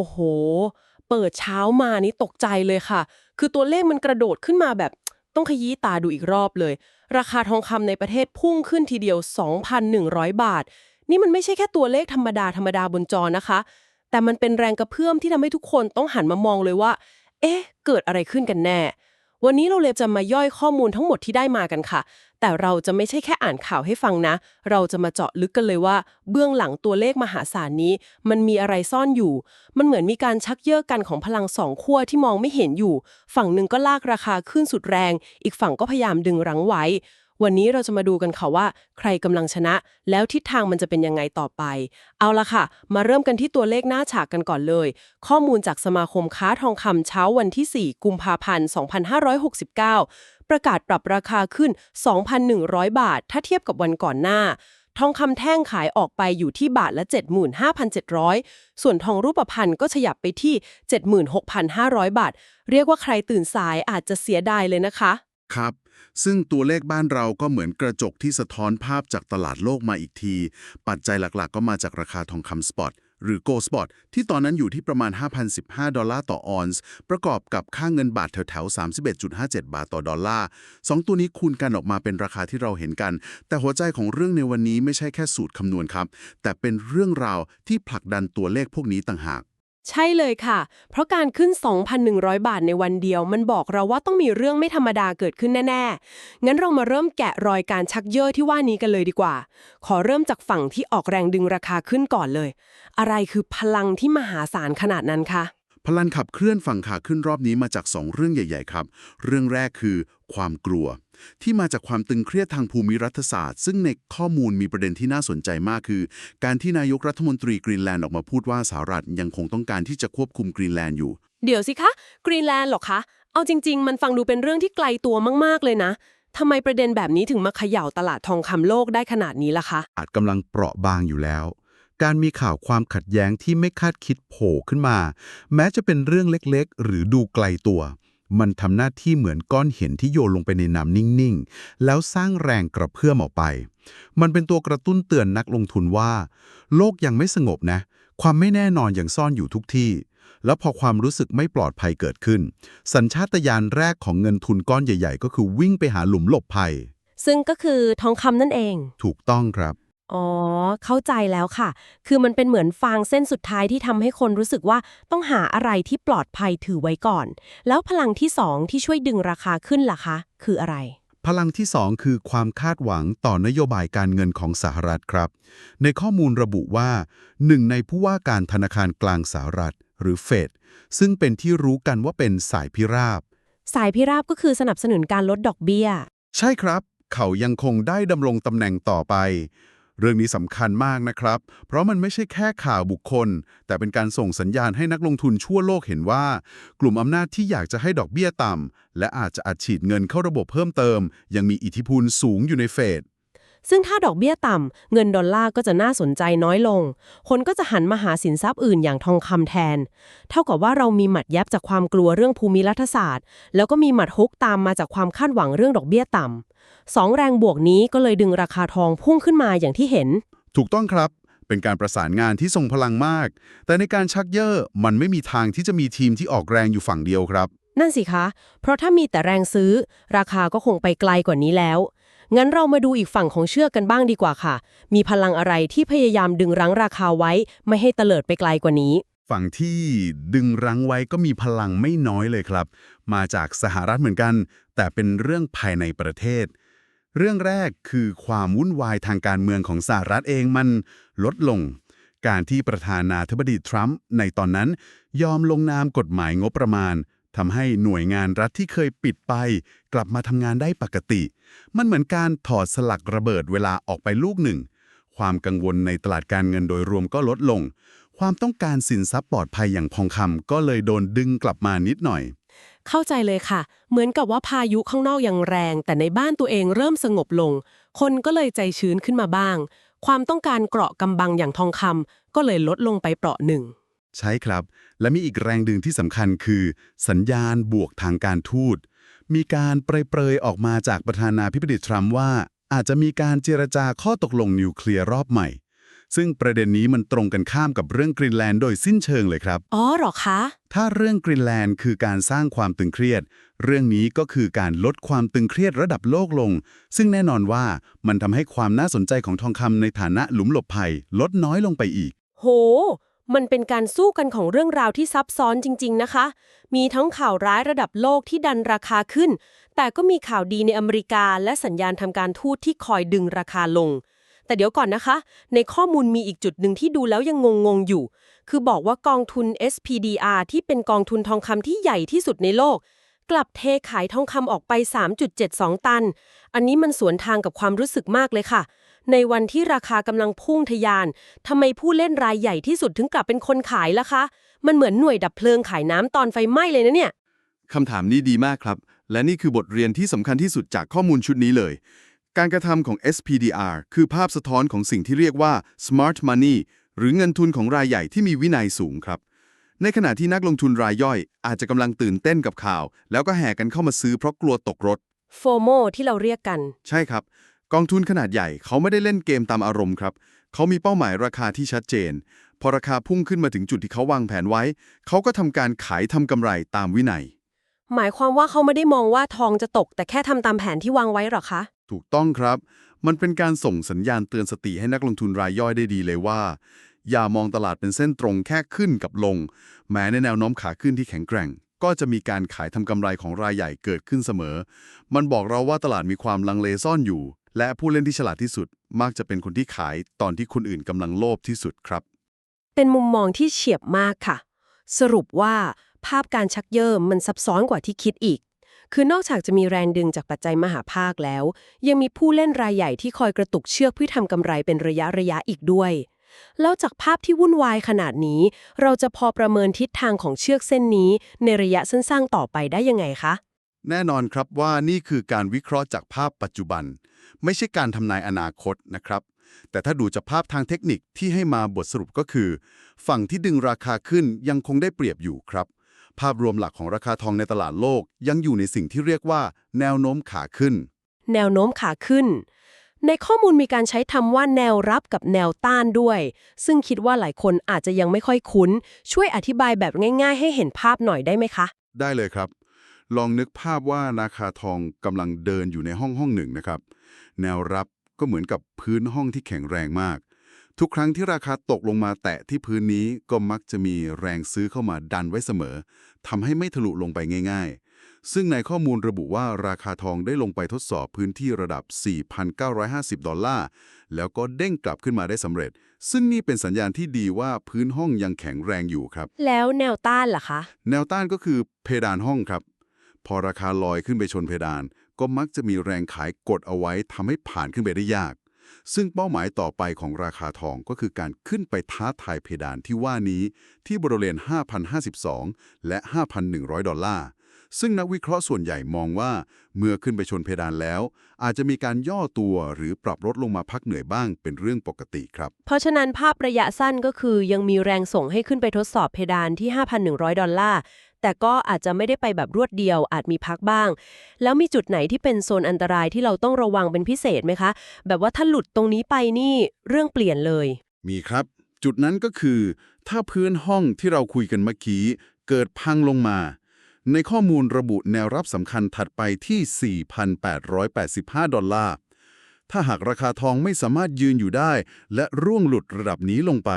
โอ้โห เปิดเช้ามานี่ตกใจเลยค่ะ คือตัวเลขมันกระโดดขึ้นมาแบบต้องขยี้ตาดูอีกรอบเลย ราคาทองคำในประเทศพุ่งขึ้นทีเดียว 2,100 บาท นี่มันไม่ใช่แค่ตัวเลขธรรมดาธรรมดาบนจอนะคะ แต่มันเป็นแรงกระเพื่อมที่ทำให้ทุกคนต้องหันมามองเลยว่า เอ๊ะ เกิดอะไรขึ้นกันแน่ วันนี้เราเลยจะมาย่อยข้อมูลทั้งหมดที่ได้มากันค่ะ แต่เราจะไม่ใช่แค่อ่านข่าวให้ฟังนะ เราจะมาเจาะลึกกันเลยว่า เบื้องหลังตัวเลขมหาศาลนี้ มันมีอะไรซ่อนอยู่ มันเหมือนมีการชักเย่อกันของพลังสองขั้วที่มองไม่เห็นอยู่ ฝั่งหนึ่งก็ลากราคาขึ้นสุดแรง อีกฝั่งก็พยายามดึงรั้งไว้ วันนี้เราจะมาดูกันค่ะว่า ใครกำลังชนะ แล้วทิศทางมันจะเป็นยังไงต่อไป เอาละค่ะ มาเริ่มกันที่ตัวเลขหน้าฉากกันก่อนเลย ข้อมูลจากสมาคมค้าทองคำเช้าวันที่ 4 กุมภาพันธ์ 2569 ประกาศปรับราคาขึ้น 2,100 บาท ถ้าเทียบกับวันก่อนหน้าทองคำแท่งขายออกไปอยู่ที่บาทละ 75,700 ส่วนทองรูปพรรณก็ขยับไปที่ 76,500 บาท เรียกว่าใครตื่นสายอาจจะเสียดายเลยนะคะ ครับ ซึ่งตัวเลขบ้านเราก็เหมือนกระจกที่สะท้อนภาพจากตลาดโลกมาอีกที ปัจจัยหลักๆ ก็มาจากราคาทองคำสปอตหรือ Gold Spot ที่ตอนนั้นอยู่ที่ประมาณ 5,015 ดอลลาร์ต่อออนซ์ ประกอบกับค่าเงินบาทแถวๆ 31.57 บาทต่อดอลลาร์สองตัวนี้คูณกันออกมาเป็นราคาที่เราเห็นกัน แต่หัวใจของเรื่องในวันนี้ไม่ใช่แค่สูตรคำนวณครับ แต่เป็นเรื่องราวที่ผลักดันตัวเลขพวกนี้ต่างหาก ใช่เลยค่ะ เพราะการขึ้น 2,100 บาทในวันเดียว มันบอกเราว่าต้องมีเรื่องไม่ธรรมดาเกิดขึ้นแน่ ๆ งั้นเรามาเริ่มแกะรอยการชักเย่อที่ว่านี้กันเลยดีกว่า ขอเริ่มจากฝั่งที่ออกแรงดึงราคาขึ้นก่อนเลย อะไรคือพลังที่มหาศาลขนาดนั้นคะ ลังขับเคลื่อนฝั่งขาขึ้นรอบนี้มาจาก 2 เรื่องใหญ่ ๆ ครับ เรื่องแรกคือความกลัว ที่มาจากความตึงเครียดทางภูมิรัฐศาสตร์ ซึ่งในข้อมูลมีประเด็นที่น่าสนใจมากคือ การที่นายกรัฐมนตรีกรีนแลนด์ออกมาพูดว่าสหรัฐยังคงต้องการที่จะควบคุมกรีนแลนด์อยู่ เดี๋ยวสิคะกรีนแลนด์หรอคะ เอาจริง ๆ มันฟังดูเป็นเรื่องที่ไกลตัวมากๆเลยนะทำไมประเด็นแบบนี้ถึงมาเขย่าตลาดทองคำโลกได้ขนาดนี้ล่ะคะ อาจกำลังเปราะบางอยู่แล้ว การมีข่าวความขัดแย้งที่ไม่คาดคิดโผล่ขึ้นมา แม้จะเป็นเรื่องเล็กๆ หรือดูไกลตัว มันทำหน้าที่เหมือนก้อนหินที่โยนลงไปในน้ำนิ่งๆ แล้วสร้างแรงกระเพื่อมออกไป มันเป็นตัวกระตุ้นเตือนนักลงทุนว่า โลกยังไม่สงบนะ ความไม่แน่นอนยังซ่อนอยู่ทุกที่ แล้วพอความรู้สึกไม่ปลอดภัยเกิดขึ้น สัญชาตญาณแรกของเงินทุนก้อนใหญ่ ๆ ก็คือวิ่งไปหาหลุมหลบภัย ซึ่งก็คือทองคำนั่นเอง ถูกต้องครับ อ๋อ เข้าใจแล้วค่ะ คือมันเป็นเหมือนฟางเส้นสุดท้ายที่ทำให้คนรู้สึกว่าต้องหาอะไรที่ปลอดภัยถือไว้ก่อน แล้วพลังที่สองที่ช่วยดึงราคาขึ้นล่ะคะ คืออะไร พลังที่2คือความคาดหวังต่อนโยบายการเงินของสหรัฐครับ ในข้อมูลระบุว่าหนึ่งในผู้ว่าการธนาคารกลางสหรัฐ หรือเฟดซึ่งเป็นที่รู้กันว่าเป็นสายพิราบ สายพิราบก็คือสนับสนุนการลดดอกเบี้ย ใช่ครับ เขายังคงได้ดำรงตำแหน่งต่อไป เรื่องนี้สำคัญมากนะครับ เพราะมันไม่ใช่แค่ข่าวบุคคล แต่เป็นการส่งสัญญาณให้นักลงทุนทั่วโลกเห็นว่า กลุ่มอำนาจที่อยากจะให้ดอกเบี้ยต่ำและอาจจะอัดฉีดเงินเข้าระบบเพิ่มเติม ยังมีอิทธิพลสูงอยู่ในเฟด ซึ่งถ้าดอกเบี้ยต่ำ เงินดอลลาร์ก็จะน่าสนใจน้อยลง คนก็จะหันมาหาสินทรัพย์อื่นอย่างทองคำแทน เท่ากับว่าเรามีหมัดยับจากความกลัวเรื่องภูมิรัฐศาสตร์ แล้วก็มีหมัดฮุกตามมาจากความคาดหวังเรื่องดอกเบี้ยต่ำสองแรงบวกนี้ก็เลยดึงราคาทองพุ่งขึ้นมาอย่างที่เห็น ถูกต้องครับเป็นการประสานงานที่ทรงพลังมาก แต่ในการชักเย่อมันไม่มีทางที่จะมีทีมที่ออกแรงอยู่ฝั่งเดียวครับ นั่นสิคะ เพราะถ้ามีแต่แรงซื้อ ราคาก็คงไปไกลกว่านี้แล้ว งั้นเรามาดูอีกฝั่งของเชือกกันบ้างดีกว่าค่ะ มีพลังอะไรที่พยายามดึงรั้งราคาไว้ ไม่ให้เตลิดไปไกลกว่านี้ ฝั่งที่ดึงรั้งไว้ก็มีพลังไม่น้อยเลยครับ มาจากสหรัฐเหมือนกัน แต่เป็นเรื่องภายในประเทศ เรื่องแรกคือความวุ่นวายทางการเมืองของสหรัฐเองมันลดลง การที่ประธานาธิบดีทรัมป์ในตอนนั้น ยอมลงนามกฎหมายงบประมาณ ทำให้หน่วยงานรัฐที่เคยปิดไป กลับมาทำงานได้ปกติ มันเหมือนการถอดสลักระเบิดเวลาออกไปลูกหนึ่ง ความกังวลในตลาดการเงินโดยรวมก็ลดลง ความต้องการสินทรัพย์ปลอดภัยอย่างทองคำก็เลยโดนดึงกลับมานิดหน่อย เข้าใจเลยค่ะ เหมือนกับว่าพายุข้างนอกยังแรง แต่ในบ้านตัวเองเริ่มสงบลง คนก็เลยใจชื้นขึ้นมาบ้าง ความต้องการเกราะกำบังอย่างทองคำก็เลยลดลงไปเปราะหนึ่ง ใช่ครับ และมีอีกแรงดึงที่สำคัญคือ สัญญาณบวกทางการทูต มีการเปรยๆออกมาจากประธานาธิบดีทรัมป์ว่า อาจจะมีการเจรจาข้อตกลงนิวเคลียร์รอบใหม่ ซึ่งประเด็นนี้มันตรงกันข้ามกับเรื่องกรีนแลนด์โดยสิ้นเชิงเลยครับ อ๋อเหรอคะ ถ้าเรื่องกรีนแลนด์คือการสร้างความตึงเครียด เรื่องนี้ก็คือการลดความตึงเครียดระดับโลกลง ซึ่งแน่นอนว่ามันทำให้ความน่าสนใจของทองคำในฐานะหลุมหลบภัย ลดน้อยลงไปอีก โห มันเป็นการสู้กันของเรื่องราวที่ซับซ้อนจริง ๆ นะคะ มีทั้งข่าวร้ายระดับโลกที่ดันราคาขึ้น แต่ก็มีข่าวดีในอเมริกา และสัญญาณทำการทูตที่คอยดึงราคาลง แต่เดี๋ยวก่อนนะคะ ในข้อมูลมีอีกจุดหนึ่งที่ดูแล้วยังงงๆอยู่ คือบอกว่ากองทุน SPDR ที่เป็นกองทุนทองคำที่ใหญ่ที่สุดในโลก กลับเทขายทองคำออกไป 3.72 ตัน อันนี้มันสวนทางกับความรู้สึกมากเลยค่ะ ในวันที่ราคากำลังพุ่งทะยานทำไมผู้เล่นรายใหญ่ที่สุดถึงกลับเป็นคนขายล่ะคะ มันเหมือนหน่วยดับเพลิงขายน้ำตอนไฟไหม้เลยนะเนี่ยคำถามนี้ดีมากครับ และนี่คือบทเรียนที่สำคัญที่สุดจากข้อมูลชุดนี้เลย การกระทำของ SPDR คือภาพสะท้อนของสิ่งที่เรียกว่า smart money หรือเงินทุนของรายใหญ่ที่มีวินัยสูงครับในขณะที่นักลงทุนรายย่อย อาจจะกำลังตื่นเต้นกับข่าว แล้วก็แห่กันเข้ามาซื้อเพราะกลัวตกรถ โฟโมที่เราเรียกกัน ใช่ครับ กองทุนขนาดใหญ่เขาไม่ได้เล่นเกมตามอารมณ์ครับ เขามีเป้าหมายราคาที่ชัดเจน พอราคาพุ่งขึ้นมาถึงจุดที่เขาวางแผนไว้ เขาก็ทำการขายทำกำไรตามวินัย หมายความว่าเขาไม่ได้มองว่าทองจะตก แต่แค่ทำตามแผนที่วางไว้หรอคะ ถูกต้องครับ มันเป็นการส่งสัญญาณเตือนสติให้นักลงทุนรายย่อยได้ดีเลยว่า อย่ามองตลาดเป็นเส้นตรงแค่ขึ้นกับลง แม้ในแนวโน้มขาขึ้นที่แข็งแกร่งก็จะมีการขายทำกำไรของรายใหญ่เกิดขึ้นเสมอ มันบอกเราว่าตลาดมีความลังเลซ่อนอยู่ และผู้เล่นที่ฉลาดที่สุดมักจะเป็นคนที่ขายตอนที่คนอื่นกำลังโลภที่สุดครับ เป็นมุมมองที่เฉียบมากค่ะ สรุปว่าภาพการชักเยิมมันซับซ้อนกว่าที่คิดอีก คือนอกจากจะมีแรงดึงจากปัจจัยมหาภาคแล้ว ยังมีผู้เล่นรายใหญ่ที่คอยกระตุกเชือกเพื่อทำกำไรเป็นระยะระยะอีกด้วย แล้วจากภาพที่วุ่นวายขนาดนี้ เราจะพอประเมินทิศทางของเชือกเส้นนี้ ในระยะสั้นๆต่อไปได้ยังไงคะ แน่นอนครับว่านี่คือการวิเคราะห์จากภาพปัจจุบัน ไม่ใช่การทำนายอนาคตนะครับ แต่ถ้าดูจากภาพทางเทคนิคที่ให้มาบทสรุปก็คือ ฝั่งที่ดึงราคาขึ้นยังคงได้เปรียบอยู่ครับ ภาพรวมหลักของราคาทองในตลาดโลกยังอยู่ในสิ่งที่เรียกว่า แนวโน้มขาขึ้น แนวโน้มขาขึ้น ในข้อมูลมีการใช้คำว่าแนวรับกับแนวต้านด้วย ซึ่งคิดว่าหลายคนอาจจะยังไม่ค่อยคุ้น ช่วยอธิบายแบบง่าย ๆ ให้เห็นภาพหน่อยได้ไหมคะ ได้เลยครับ ลองนึกภาพว่าราคาทองกำลังเดินอยู่ในห้องห้องหนึ่งนะครับ แนวรับก็เหมือนกับพื้นห้องที่แข็งแรงมาก ทุกครั้งที่ราคาตกลงมาแตะที่พื้นนี้ก็มักจะมีแรงซื้อเข้ามาดันไว้เสมอทำให้ไม่ทะลุลงไปง่าย ๆ ซึ่งในข้อมูลระบุว่าราคาทองได้ลงไปทดสอบพื้นที่ระดับ 4,950 ดอลลาร์ แล้วก็เด้งกลับขึ้นมาได้สำเร็จ ซึ่งนี่เป็นสัญญาณที่ดีว่าพื้นห้องยังแข็งแรงอยู่ครับ แล้วแนวต้านล่ะคะ แนวต้านก็คือเพดานห้องครับ พอราคาลอยขึ้นไปชนเพดาน ก็มักจะมีแรงขายกดเอาไว้ทำให้ผ่านขึ้นไปได้ยาก ซึ่งเป้าหมายต่อไปของราคาทองก็คือการขึ้นไปท้าทายเพดานที่ว่านี้ที่บริเวณ5,052 และ 5,100 ดอลลาร์ซึ่งนักวิเคราะห์ส่วนใหญ่มองว่าเมื่อขึ้นไปชนเพดานแล้ว อาจจะมีการย่อตัวหรือปรับลดลงมาพักเหนื่อยบ้างเป็นเรื่องปกติครับ เพราะฉะนั้นภาพระยะสั้นก็คือยังมีแรงส่งให้ขึ้นไปทดสอบเพดานที่ 5,100 ดอลลาร์ แต่ก็อาจจะไม่ได้ไปแบบรวดเดียว อาจมีพักบ้าง แล้วมีจุดไหนที่เป็นโซนอันตรายที่เราต้องระวังเป็นพิเศษไหมคะ แบบว่าถ้าหลุดตรงนี้ไปนี่เรื่องเปลี่ยนเลย มีครับ จุดนั้นก็คือ ถ้าพื้นห้องที่เราคุยกันเมื่อกี้เกิดพังลงมา ในข้อมูลระบุแนวรับสำคัญถัดไปที่ 4,885 ดอลลาร์ถ้าหากราคาทองไม่สามารถยืนอยู่ได้ และร่วงหลุดระดับนี้ลงไป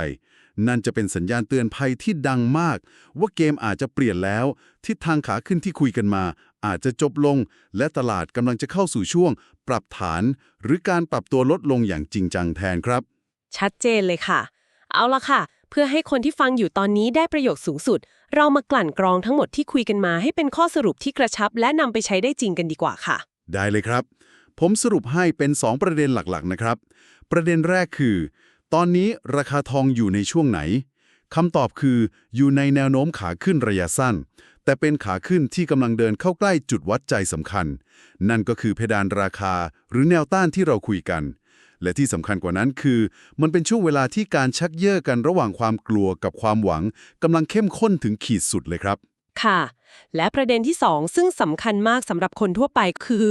นั่นจะเป็นสัญญาณเตือนภัยที่ดังมาก ว่าเกมอาจจะเปลี่ยนแล้ว ทิศทางขาขึ้นที่คุยกันมา อาจจะจบลง และตลาดกำลังจะเข้าสู่ช่วง ปรับฐาน หรือการปรับตัวลดลงอย่างจริงจังแทนครับ ชัดเจนเลยค่ะ เอาละค่ะ เพื่อให้คนที่ฟังอยู่ตอนนี้ได้ประโยชน์สูงสุด เรามากลั่นกรองทั้งหมดที่คุยกันมาให้เป็นข้อสรุปที่กระชับ และนำไปใช้ได้จริงกันดีกว่าค่ะ ได้เลยครับ ผมสรุปให้เป็น 2 ประเด็นหลักๆนะครับ ประเด็นแรกคือ ตอนนี้ราคาทองอยู่ในช่วงไหนคำตอบคืออยู่ในแนวโน้มขาขึ้นระยะสั้น แต่เป็นขาขึ้นที่กำลังเดินเข้าใกล้จุดวัดใจสำคัญ นั่นก็คือเพดานราคาหรือแนวต้านที่เราคุยกัน และที่สำคัญกว่านั้นคือ มันเป็นช่วงเวลาที่การชักเย่อกันระหว่างความกลัวกับความหวังกำลังเข้มข้นถึงขีดสุดเลยครับ ค่ะ และประเด็นที่ 2 ซึ่งสำคัญมากสำหรับคนทั่วไปคือ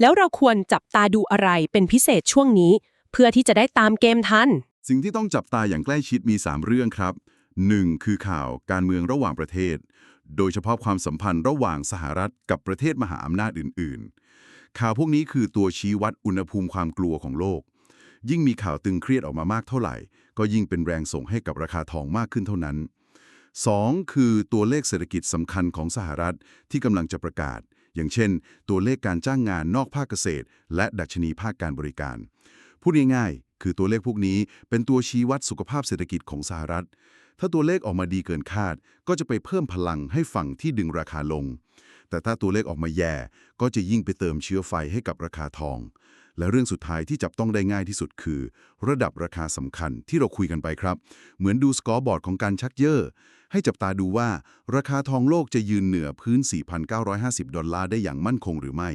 แล้วเราควรจับตาดูอะไรเป็นพิเศษช่วงนี้ เพื่อที่จะได้ตามเกมทัน สิ่งที่ต้องจับตาอย่างใกล้ชิดมี 3 เรื่องครับ 1. คือข่าวการเมืองระหว่างประเทศ โดยเฉพาะความสัมพันธ์ระหว่างสหรัฐกับประเทศมหาอำนาจอื่น ๆ ข่าวพวกนี้คือตัวชี้วัดอุณหภูมิความกลัวของโลก ยิ่งมีข่าวตึงเครียดออกมามากเท่าไหร่ ก็ยิ่งเป็นแรงส่งให้กับราคาทองมากขึ้นเท่านั้น 2. คือตัวเลขเศรษฐกิจสำคัญของสหรัฐที่กำลังจะประกาศ อย่างเช่น ตัวเลขการจ้างงานนอกภาคเกษตร และดัชนีภาคการบริการ พูดง่ายๆ คือตัวเลขพวกนี้เป็นตัวชี้วัดสุขภาพเศรษฐกิจของสหรัฐ ถ้าตัวเลขออกมาดีเกินคาด ก็จะไปเพิ่มพลังให้ฝั่งที่ดึงราคาลง แต่ถ้าตัวเลขออกมาแย่ ก็จะยิ่งไปเติมเชื้อไฟให้กับราคาทอง และเรื่องสุดท้ายที่จับต้องได้ง่ายที่สุดคือ ระดับราคาสำคัญที่เราคุยกันไปครับ เหมือนดูสกอร์บอร์ดของการชักเยอให้จับตาดูว่าราคาทองโลกจะยืนเหนือพื้น 4,950 ดอลลาร์ได้อย่างมั่นคงหรือไม่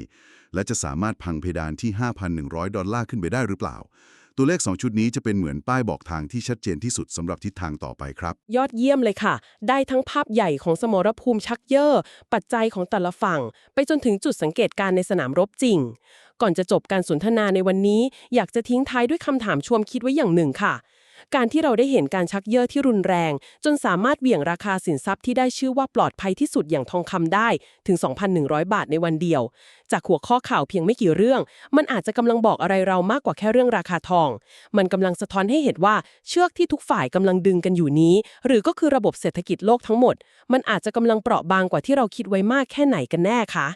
และจะสามารถพังเพดานที่ 5,100 ดอลลาร์ขึ้นไปได้หรือเปล่า ตัวเลข 2 ชุดนี้จะเป็นเหมือนป้ายบอกทางที่ชัดเจนที่สุดสำหรับทิศทางต่อไปครับ ยอดเยี่ยมเลยค่ะ ได้ทั้งภาพใหญ่ของสมรภูมิชักเยอะปัจจัยของแต่ละฝั่ง ไปจนถึงจุดสังเกตการณ์ในสนามรบจริง ก่อนจะจบการสนทนาในวันนี้ อยากจะทิ้งท้ายด้วยคำถามชวนคิดไว้อย่างหนึ่งค่ะ การที่เราได้เห็นการชักเยอะที่รุนแรง จนสามารถเหวี่ยงราคาสินทรัพย์ที่ได้ชื่อว่าปลอดภัยที่สุดอย่างทองคำได้ถึง 2,100 บาทในวันเดียว จากหัวข้อข่าวเพียงไม่กี่เรื่อง มันอาจจะกำลังบอกอะไรเรามากกว่าแค่เรื่องราคาทอง มันกำลังสะท้อนให้เห็นว่าเชือกที่ทุกฝ่ายกำลังดึงกันอยู่นี้ หรือก็คือระบบเศรษฐกิจโลกทั้งหมด มันอาจจะกำลังเปราะบางกว่าที่เราคิดไว้มากแค่ไหนกันแน่คะ